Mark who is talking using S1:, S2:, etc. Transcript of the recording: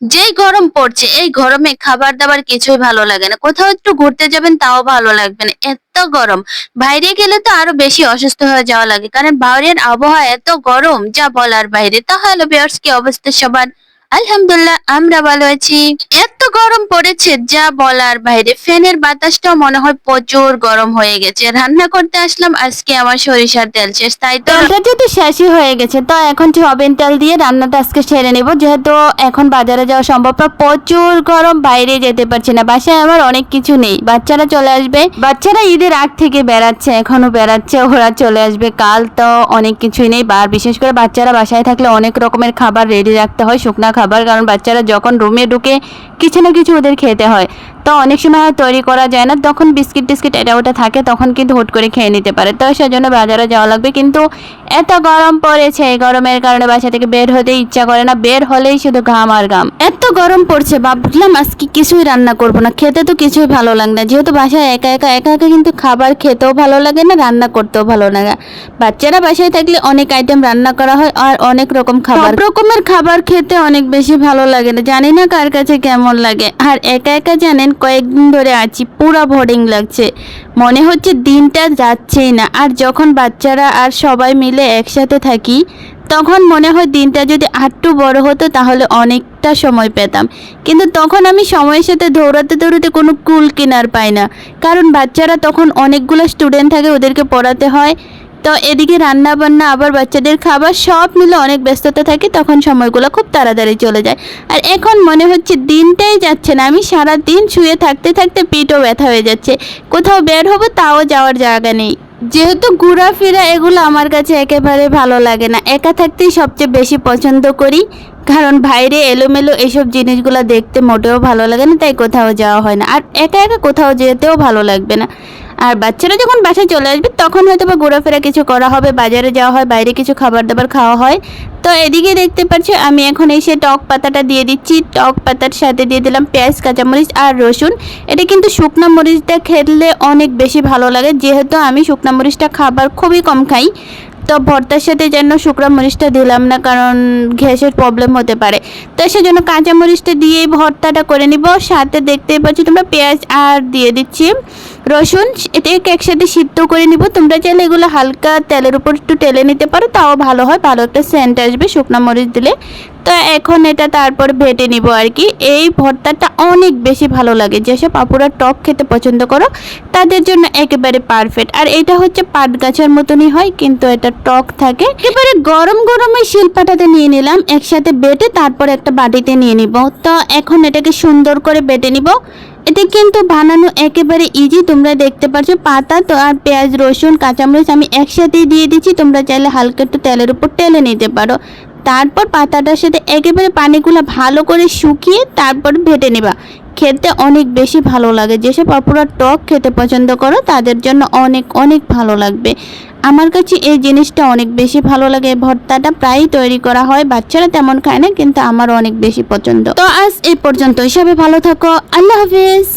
S1: যেই গরম পড়ছে, এই গরমে খাবার দাবার কিছুই ভালো লাগে না। কোথাও একটু ঘুরতে যাবেন, তাও ভালো লাগবে না। এত গরম। বাইরে গেলে তো আরও বেশি অসুস্থ হয়ে যাওয়া লাগে। কারণ বাইরের আবহাওয়া এত গরম, যা বলার বাইরে। তাহলে বিয়ার্স কি অবস্থা সবার? আলহামদুলিল্লাহ, আমরা ভালো আছি। গরম পড়েছে, যা বলার বাইরে। ফ্যানের বাতাসটাও মনে হয় প্রচুর গরম হয়ে গেছে। রান্না করতে আসলাম, আজকে আমার সরিষার তেল শেষ, তাই তো?
S2: তেলটা যেহেতু শেষই হয়ে গেছে, তো এখন সয়াবিন তেল দিয়ে রান্নাটা আজকে সেরে নেব। যেহেতু এখন বাজারে যাওয়া সম্ভব না, প্রচুর গরম, বাইরে যেতে পারছি না। বাসায় আমার অনেক কিছু নেই, বাচ্চারা চলে আসবে। বাচ্চারা ঈদের আগ থেকে বেড়াচ্ছে, এখনও বেড়াচ্ছে, ওরা চলে আসবে। কাল তো অনেক কিছুই নেই আর বিশেষ করে বাচ্চারা বাসায় থাকলে অনেক রকমের খাবার রেডি রাখতে হয়, শুকনা খাবার, কারণ বাচ্চারা যখন রুমে ঢুকে, কিছু কিছু ওদের খেতে হয়। তো অনেক সময় তৈরি করা যায় না, তখন বিস্কিট টিস্কিট এটা ওটা থাকে, তখন কিন্তু হুট করে খেয়ে নিতে পারে। তো সেজন্য বাজারে যাওয়া লাগবে, কিন্তু এত গরম পড়েছে, এই গরমের কারণে বাসা থেকে বের হতে ইচ্ছা করে না, বের হলেই শুধু ঘাম আর ঘাম। এত গরম পড়ছে, ভাবলাম আজকে কিছুই রান্না করব না, খেতে তো কিছুই ভালো লাগে না, যেহেতু বাসায় একা একা একা একা কিন্তু খাবার খেতেও ভালো লাগে না, রান্না করতেও ভালো লাগে বাচ্চারা বাসায় থাকলে অনেক আইটেম রান্না করা হয় আর অনেক রকম খাবার। রকমের খাবার খেতে অনেক বেশি ভালো লাগে না, জানি না কার কাছে কেমন লাগে। আর একা একা জানেন কয়েকদিন ধরে আছি, পুরো বোরিং লাগছে। মনে হচ্ছে দিনটা যাচ্ছেই না, আর যখন বাচ্চারা আর সবাই মিলে একসাথে থাকি, তখন মনে হয় দিনটা যদি আটটু বড় হতো তাহলে অনেকটা সময় পেতাম। কিন্তু তখন আমি সময়ের সাথে দৌড়াতে দৌড়াতে কোনো কুল কিনার পাই না। কারণ বাচ্চারা তখন অনেকগুলো স্টুডেন্ট থাকে, ওদেরকে পড়াতে হয়। তো এদিকে রান্না বান্না আবার বাচ্চাদের খাবার সব মিলে অনেক ব্যস্ততা থাকে, তখন সময়গুলো খুব তাড়াতাড়ি চলে যায়। আর এখন মনে হচ্ছে দিনটাই যাচ্ছে না, আমি সারা দিন শুয়ে থাকতে থাকতে পিঠও ব্যথা হয়ে যাচ্ছে। কোথাও বের হব তাও যাওয়ার জায়গা নেই। যেহেতু ঘোরাফেরা এগুলো আমার কাছে একেবারে ভালো লাগে না, একা থাকতেই সবচেয়ে বেশি পছন্দ করি। কারণ বাইরে এলোমেলো এইসব জিনিসগুলো দেখতে মোটেও ভালো লাগে না, তাই কোথাও যাওয়া হয় না। আর একা একা কোথাও যেতেও ভালো লাগবে না। আর বাচ্চারা যখন বাসায় চলে আসবে, তখন হয়তো বা ঘোরাফেরা কিছু করা হবে, বাজারে যাওয়া হয়, বাইরে কিছু খাবার দাবার খাওয়া হয়। তো এদিকে দেখতে পাচ্ছ, আমি এখন এসে টক পাতাটা দিয়ে দিচ্ছি। টক পাতার সাথে দিয়ে দিলাম পেঁয়াজ, কাঁচামরিচ আর রসুন। এটা কিন্তু শুকনো মরিচটা খেলে অনেক বেশি ভালো লাগে। যেহেতু আমি শুকনো মরিচটা খাবার খুবই কম খাই, তো ভর্তার সাথে যেন শুকনো মরিচটা দিলাম না, কারণ গ্যাসের প্রবলেম হতে পারে। তো সেজন্য কাঁচা মরিচটা দিয়েই ভর্তাটা করে নিব। সাথে দেখতেই পাচ্ছ তোমরা পেঁয়াজ আর দিয়ে দিচ্ছি। রসুন এটাকে একসাথে সিদ্ধ করে নিব। তোমরা চাইলে এগুলো হালকা তেলের উপর একটু টেলে নিতে পারো, তাও ভালো হয়, ভালো একটা সেন্ট আসবে শুকনো মরিচ দিলে। তো এখন এটা তারপর ভেটে নিব আর কি। এই ভর্তাটা অনেক বেশি ভালো লাগে, যেসব আপুরা টক খেতে পছন্দ করো, তাদের জন্য একেবারে পারফেক্ট আর এটা হচ্ছে পাট গাছের মতনই হয়, কিন্তু এটা টক থাকে। এবারে গরম গরমে শিলপাটাতে নিয়ে নিলাম, একসাথে বেটে তারপর একটা বাটিতে নিয়ে নিব। তো এখন এটাকে সুন্দর করে বেটে নিব। এটা কিন্তু বানানো একেবারে ইজি তোমরা দেখতে পাচ্ছ পাতা, তো আর পেঁয়াজ, রসুন, কাঁচামরিচ আমি একসাথেই দিয়ে দিচ্ছি। তোমরা চাইলে হালকা একটু তেলের উপর টেলে নিতে পারো। তারপর পাতাটার সাথে একেবারে পানিগুলো ভালো করে শুকিয়ে তারপর ভেটে নেবা। খেতে অনেক বেশি ভালো লাগে। যেসব অপরা টক খেতে পছন্দ করো, তাদের জন্য অনেক অনেক ভালো লাগবে। আমার কাছে এই জিনিসটা অনেক বেশি ভালো লাগে। ভর্তাটা প্রায়ই তৈরি করা হয়, বাচ্চারা তেমন খায় না, কিন্তু আমার অনেক বেশি পছন্দ। তো আজ এই পর্যন্ত হিসাবে ভালো থাকো। আল্লাহ হাফিজ।